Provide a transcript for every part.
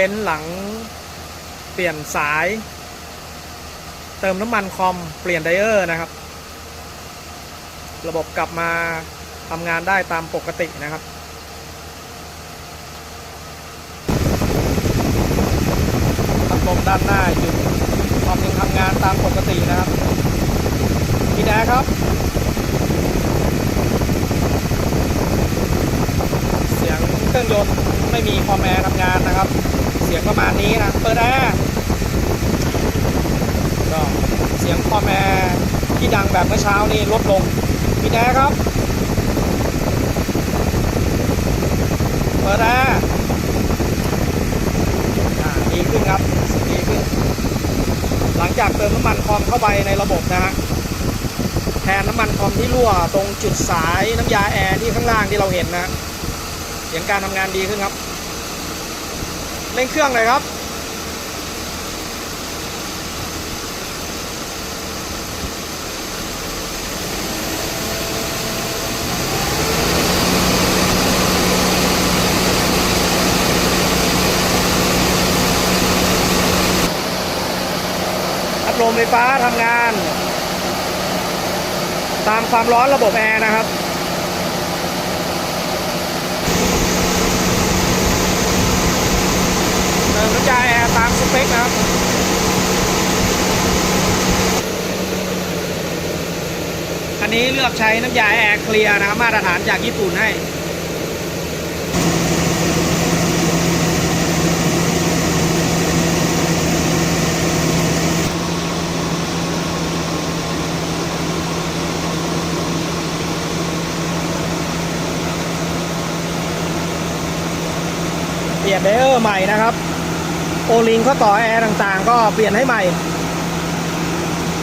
บนซ์หลังเปลี่ยนสาย เติมน้ำมันคอมเปลี่ยนไดเออร์นะครับ ระบบกลับมาทำงานได้ตามปกตินะครับพัดลมด้านหน้าหยุดคอมยังทำงานตามปกตินะครับพี่แดครับ เสียงเครื่องยนต์ไม่มีคอมแอร์ทำงานนะครับ สียงประมาณนี้นะเปิดแอร์ก็เสียงคอมแอร์ที่ดังแบบเมื่อเช้านี่ลดลงพี่แดครับเปิดแอร์อ่าดีขึ้นครับดีขึ้น หลังจากเติมน้ำมันคอมเข้าไปในระบบนะฮะแทนน้ำมันคอมที่รั่วตรงจุดสายน้ำยาแอร์ที่ข้างล่างที่เราเห็นนะเสียงการทำงานดีขึ้นครับ เร่งเครื่องเลยครับพัดลมไฟฟ้าทำงาน ตามความร้อนระบบแอร์นะครับ เติมน้ำ ยาแอร์ตามสเปคนะครับอันนี้เลือกใช้น้ำยาแอร์เคลียร์นะครับมาตรฐานจากญี่ปุ่นให้เปลี่ยนไดเออร์ใหม่นะครับ โอลิงข้อต่อแอร์ต่างๆ ก็เปลี่ยนให้ใหม่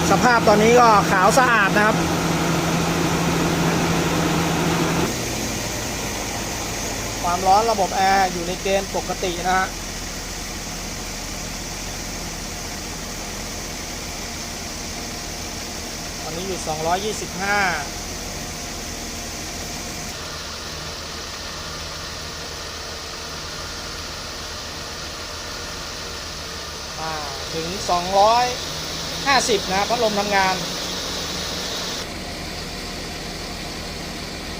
สภาพตอนนี้ก็ขาวสะอาดนะครับความร้อนระบบแอร์อยู่ในเกณฑ์ปกตินะฮะ ตอนนี้อยู่ 225 ถึง 250 นะครับพัดลมทำงาน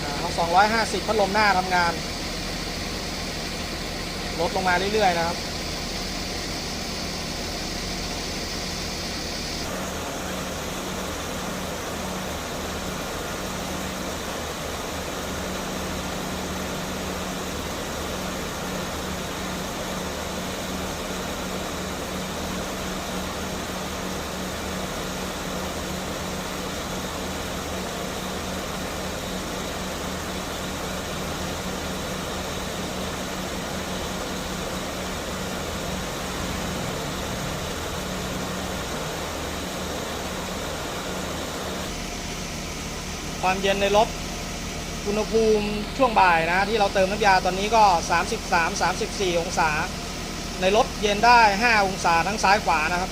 อ่าเอา250 พัดลมหน้าทำงาน ลดลงมาเรื่อยๆนะครับ ความเย็นในรถอุณหภูมิช่วงบ่ายนะ ที่เราเติมน้ำยาตอนนี้ก็ 33 34 องศา ในรถเย็นได้ 5 องศาทั้งซ้ายขวานะครับ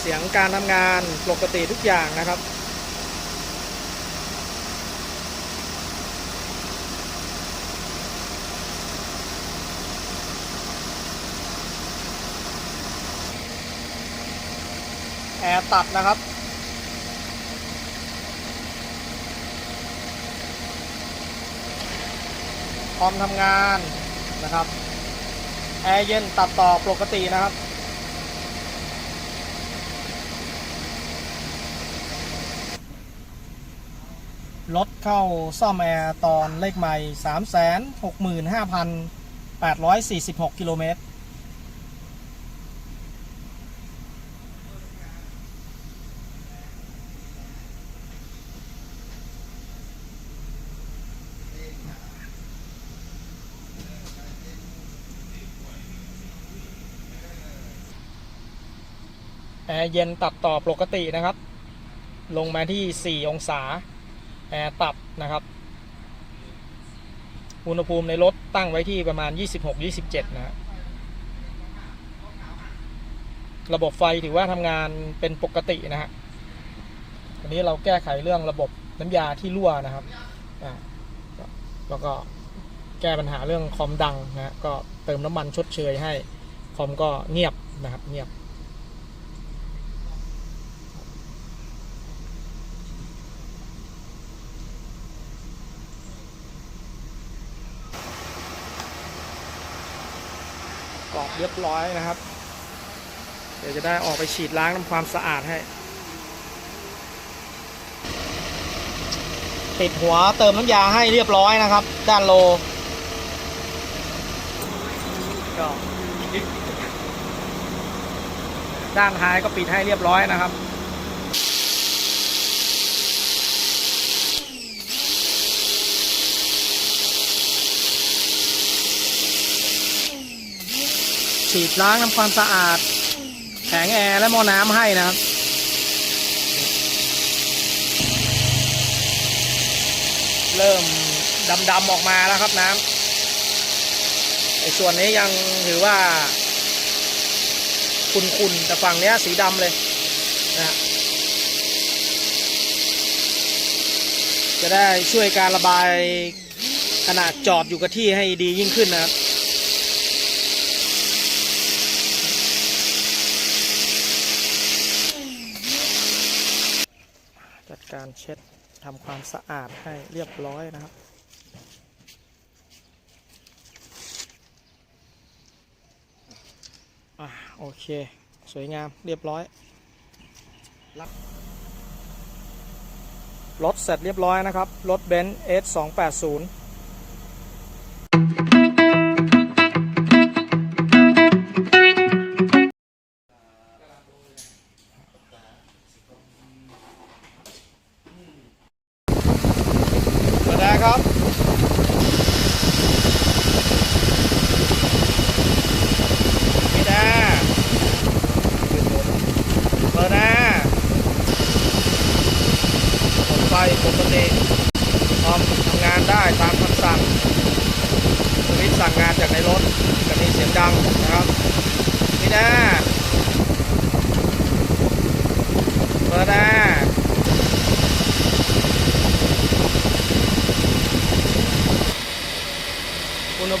เสียงการทำงานปกติทุกอย่างนะครับ แอร์ตัดนะครับ คอมทำงานนะครับ แอร์เย็นตัดต่อปกตินะครับรถเข้าซ่อมแอร์ตอนเลขใหม่ 365,846 กิโลเมตร แอร์เย็นตัดต่อปกตินะครับ ลงมาที่ 4 องศา แอร์ตับนะครับ อุณหภูมิในรถตั้งไว้ที่ประมาณ 26-27 นะฮะระบบไฟถือว่าทำงานเป็นปกตินะฮะอันนี้เราแก้ไขเรื่องระบบน้ำยาที่รั่วนะครับอ่าแล้วก็แก้ปัญหาเรื่องคอมดังนะฮะก็เติมน้ำมันชดเชยให้ คอมก็เงียบนะครับเงียบ กรอก เรียบร้อยนะครับ เดี๋ยวจะได้ออกไปฉีดล้างทำความสะอาดให้ ติดหัวเติมน้ำยาให้เรียบร้อยนะครับ ด้านโลก็ด้านท้ายก็ปิดให้เรียบร้อยนะครับ ฉีดล้างทำความสะอาด แผงแอร์และหม้อน้ำให้นะครับเริ่มดำๆออกมาแล้วครับน้ำไอ้ส่วนนี้ยังถือว่าขุ่นๆแต่ฝั่งเนี้ยสีดำเลยนะฮะจะได้ช่วยการระบายขนาดจอดอยู่กับที่ให้ดียิ่งขึ้นนะครับ การเช็ดทำความสะอาดให้เรียบร้อยนะครับ อะโอเค สวยงามเรียบร้อยรับรถเสร็จเรียบร้อยนะครับ รถเบนซ์ S 2 8 0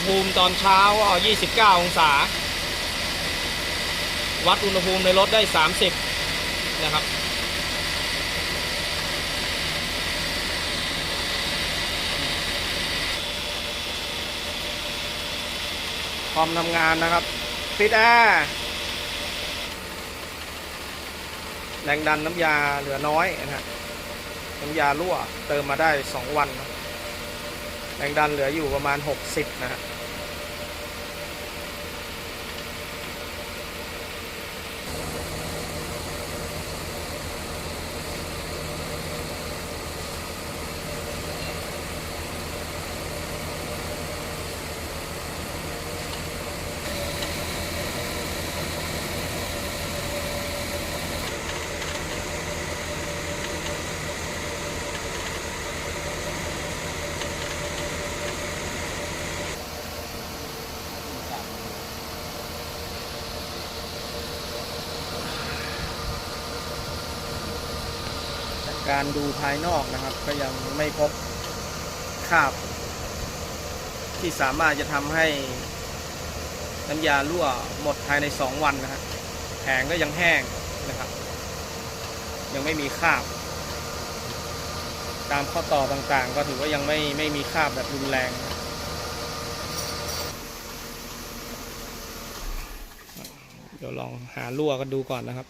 ภูมิตอนเช้าก็29 องศา วัดอุณหภูมิในรถได้ 30 นะครับ พร้อมทำงานนะครับปิดแอร์แรงดันน้ำยาเหลือน้อยนะฮะน้ำยารั่วเติมมาได้ 2 วัน แรงดันเหลืออยู่ประมาณ 60 นะฮะ การดูภายนอกนะครับ ก็ยังไม่พบคราบ ที่สามารถจะทำให้น้ำยารั่วหมดภายใน 2 วันนะฮะแผงก็ยังแห้งนะครับ ยังไม่มีคราบ ตามข้อต่อต่างๆ ก็ถือว่ายังไม่ไม่มีคราบแบบรุนแรงนะเดี๋ยวลองหารั่วกันดูก่อนนะครับ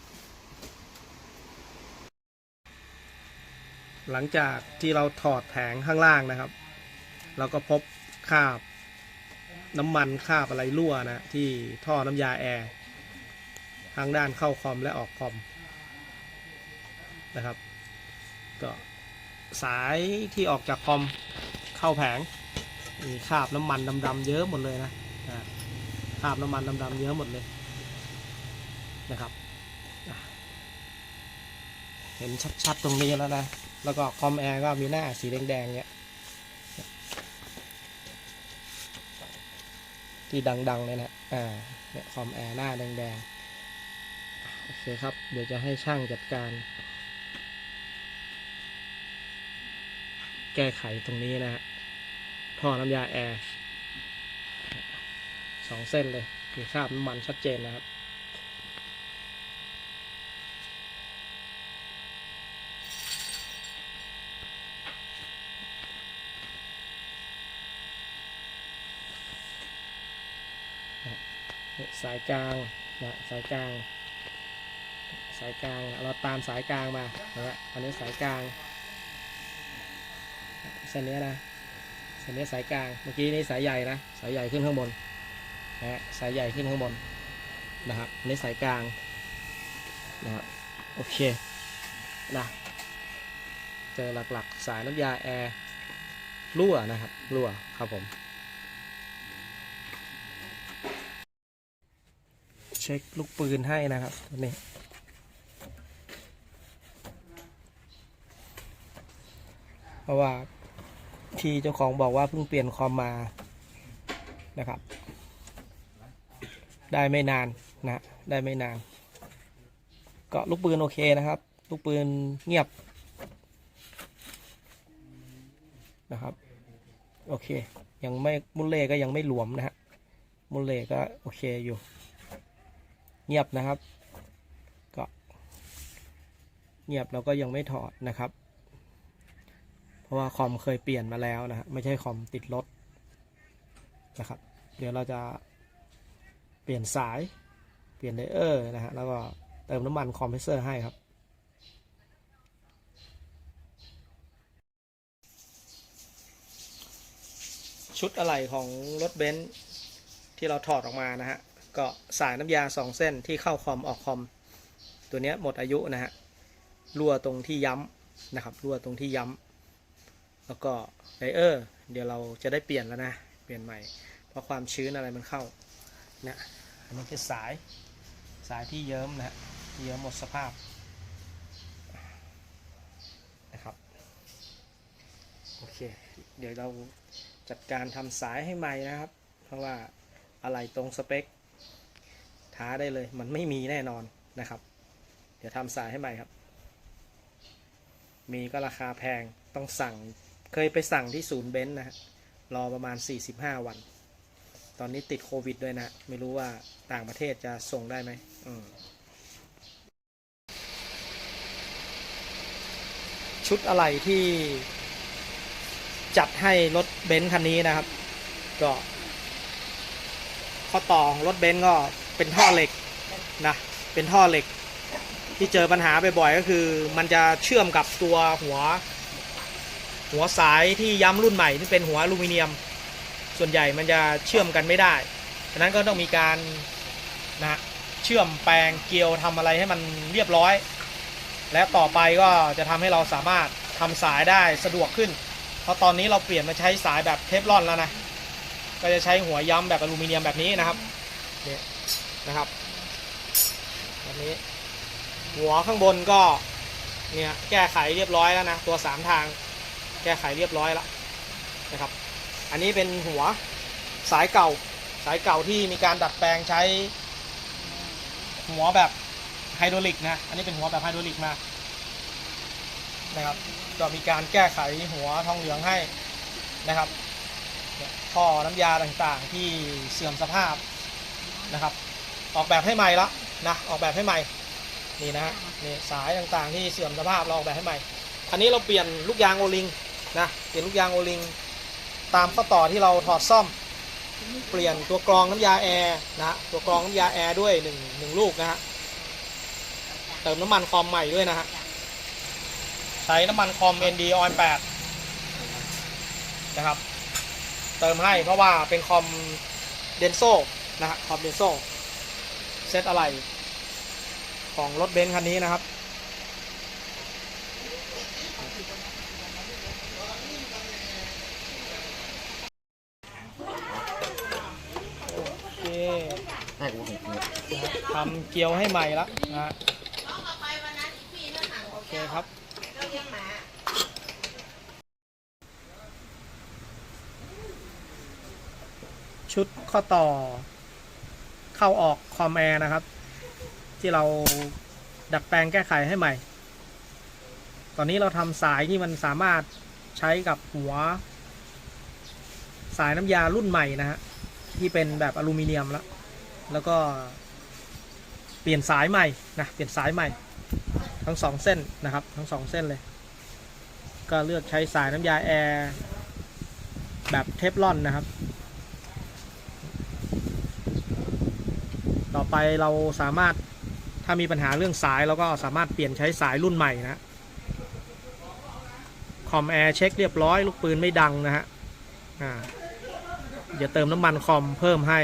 หลังจากที่เราถอดแผงข้างล่างนะครับ เราก็พบคราบน้ำมันคราบอะไรรั่วนะที่ท่อน้ำยาแอร์ทางด้านเข้าคอมและออกคอมนะครับ ก็สายที่ออกจากคอมเข้าแผงมีคราบน้ำมันดำๆเยอะหมดเลยนะคราบน้ำมันดำๆเยอะหมดเลยนะครับ เห็นชัดๆตรงนี้แล้วนะ แล้วก็คอมแอร์ก็มีหน้าสีแดงๆเนี้ยที่ดังๆเลยนะ อ่า เนี่ยคอมแอร์หน้าแดงๆ โอเคครับ เดี๋ยวจะให้ช่างจัดการ แก้ไขตรงนี้นะฮะ ท่อน้ำยาแอร์สองเส้นเลยมีคราบน้ำมันชัดเจนนะครับ สายกลางนะสายกลาง สายกลางเราตามสายกลางมานะฮะอันนี้สายกลางเส้นนี้นะเส้นนี้สายกลางเมื่อกี้นี่สายใหญ่นะสายใหญ่ขึ้นข้างบนนะฮะสายใหญ่ขึ้นข้างบนนะครับอันนี้สายกลางนะครับโอเคนะเจอหลักๆ สายน้ำยาแอร์รั่วนะครับรั่วครับผม ช็คลูกปืนให้นะครับตัวนี้เพราะว่าที่เจ้าของบอกว่าเพิ่งเปลี่ยนคอมมานะครับ ได้ไม่นานนะได้ไม่นาน ก็ลูกปืนโอเคนะครับ ลูกปืนเงียบนะครับ โอเค ยังไม่มุลเล่ก็ยังไม่หลวมนะฮะมุลเล่ก็โอเคอยู่ เงียบนะครับ ก็เงียบแล้วก็ยังไม่ถอดนะครับ เพราะว่าคอมเคยเปลี่ยนมาแล้วนะฮะไม่ใช่คอมติดรถนะครับ เดี๋ยวเราจะเปลี่ยนสายเปลี่ยนเลเยอร์นะฮะแล้วก็เติมน้ำมันคอมเพรสเซอร์ให้ครับชุดอะไหล่ของรถเบนซ์ที่เราถอดออกมานะฮะ ก็สายน้ำยาสองเส้นที่เข้าคอมออกคอม ตัวนี้หมดอายุนะฮะรั่วตรงที่ย้ำนะครับรั่วตรงที่ย้ำแล้วก็ไดเออร์เดี๋ยวเราจะได้เปลี่ยนแล้วนะ เปลี่ยนใหม่ เพราะความชื้นอะไรมันเข้านะอันนี้คือสายสายที่เยิ้มนะฮะเยิ้มหมดสภาพนะครับโอเค เดี๋ยวเราจัดการทำสายให้ใหม่นะครับ เพราะว่าอะไรตรงสเปค ท้าได้เลย มันไม่มีแน่นอนนะครับ เดี๋ยวทำสายให้ใหม่ครับ มีก็ราคาแพงต้องสั่งเคยไปสั่งที่ศูนย์เบนซ์นะฮะรอประมาณ 45 วัน ตอนนี้ติดโควิดด้วยนะ ไม่รู้ว่าต่างประเทศจะส่งได้ไหมอืมชุดอะไรที่จัดให้รถเบนซ์คันนี้นะครับ ก็ ข้อต่อของรถเบนซ์ก็ เป็นท่อเหล็กนะเป็นท่อเหล็ก ที่เจอปัญหาบ่อยๆก็คือ มันจะเชื่อมกับตัวหัว หัวสายที่ย้ำรุ่นใหม่ที่เป็นหัวอลูมิเนียม ส่วนใหญ่มันจะเชื่อมกันไม่ได้ฉะนั้นก็ต้องมีการนะเชื่อมแปลงเกลียวทำอะไรให้มันเรียบร้อย และต่อไปก็จะทำให้เราสามารถทำสายได้สะดวกขึ้น เพราะตอนนี้เราเปลี่ยนมาใช้สายแบบเทฟลอนแล้วนะ ก็จะใช้หัวย้ำแบบอลูมิเนียมแบบนี้นะครับ นะครับแบบนี้ หัวข้างบนก็เนี่ยแก้ไขเรียบร้อยแล้วนะตัวสามทาง แก้ไขเรียบร้อยแล้วนะครับ อันนี้เป็นหัวสายเก่าสายเก่าที่มีการดัดแปลงใช้ หัวแบบไฮดรอลิกนะ อันนี้เป็นหัวแบบไฮดรอลิกมานะครับก็มีการแก้ไขหัวทองเหลืองให้นะครับท่อน้ำยาต่างๆที่เสื่อมสภาพนะครับ ออกแบบให้ใหม่ละนะออกแบบให้ใหม่นี่นะฮะนี่สายต่างๆที่เสื่อมสภาพเราออกแบบให้ใหม่อันนี้เราเปลี่ยนลูกยางโอลิงนะเปลี่ยนลูกยางโอลิงตามข้อต่อที่เราถอดซ่อม เปลี่ยนตัวกรองน้ำยาแอร์นะตัวกรองน้ำยาแอร์ด้วยหนึ่งหนึ่งลูกนะฮะเติมน้ำมันคอมใหม่ด้วยนะฮะใช้น้ำมันคอม ND Oil 8นะครับ เติมให้เพราะว่าเป็นคอมเดนโซนะฮะคอมเดนโซ เซตอะไร ของรถเบนซ์คันนี้นะครับ โอเคให้กูเห็นเนี่ยทำเกียวให้ใหม่ละนะฮะโอเคครับ ชุดข้อต่อ เข้าออกคอมแอร์นะครับ ที่เราดัดแปลงแก้ไขให้ใหม่ ตอนนี้เราทำสายที่มันสามารถใช้กับหัว สายน้ำยารุ่นใหม่นะฮะที่เป็นแบบอลูมิเนียมแล้ว แล้วก็เปลี่ยนสายใหม่นะเปลี่ยนสายใหม่ ทั้งสองเส้นนะครับ ทั้งสองเส้นเลย ก็เลือกใช้สายน้ำยาแอร์แบบเทฟลอนนะครับ ต่อไปเราสามารถถ้ามีปัญหาเรื่องสายเราก็สามารถเปลี่ยนใช้สายรุ่นใหม่นะคอมแอร์เช็คเรียบร้อยลูกปืนไม่ดังนะฮะอ่าเดี๋ยวเติมน้ำมันคอมเพิ่มให้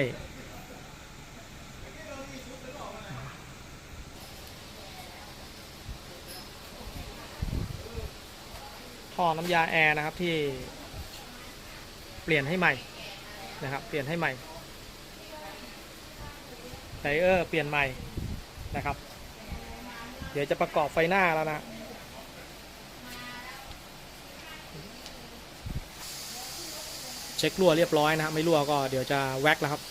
ท่อน้ำยาแอร์นะครับที่เปลี่ยนให้ใหม่นะครับ เปลี่ยนให้ใหม่ ไดเออร์เปลี่ยนใหม่นะครับ เดี๋ยวจะประกอบไฟหน้าแล้วนะเช็ครั่วเรียบร้อยนะครับไม่รั่วก็เดี๋ยวจะแว็กแล้วครับ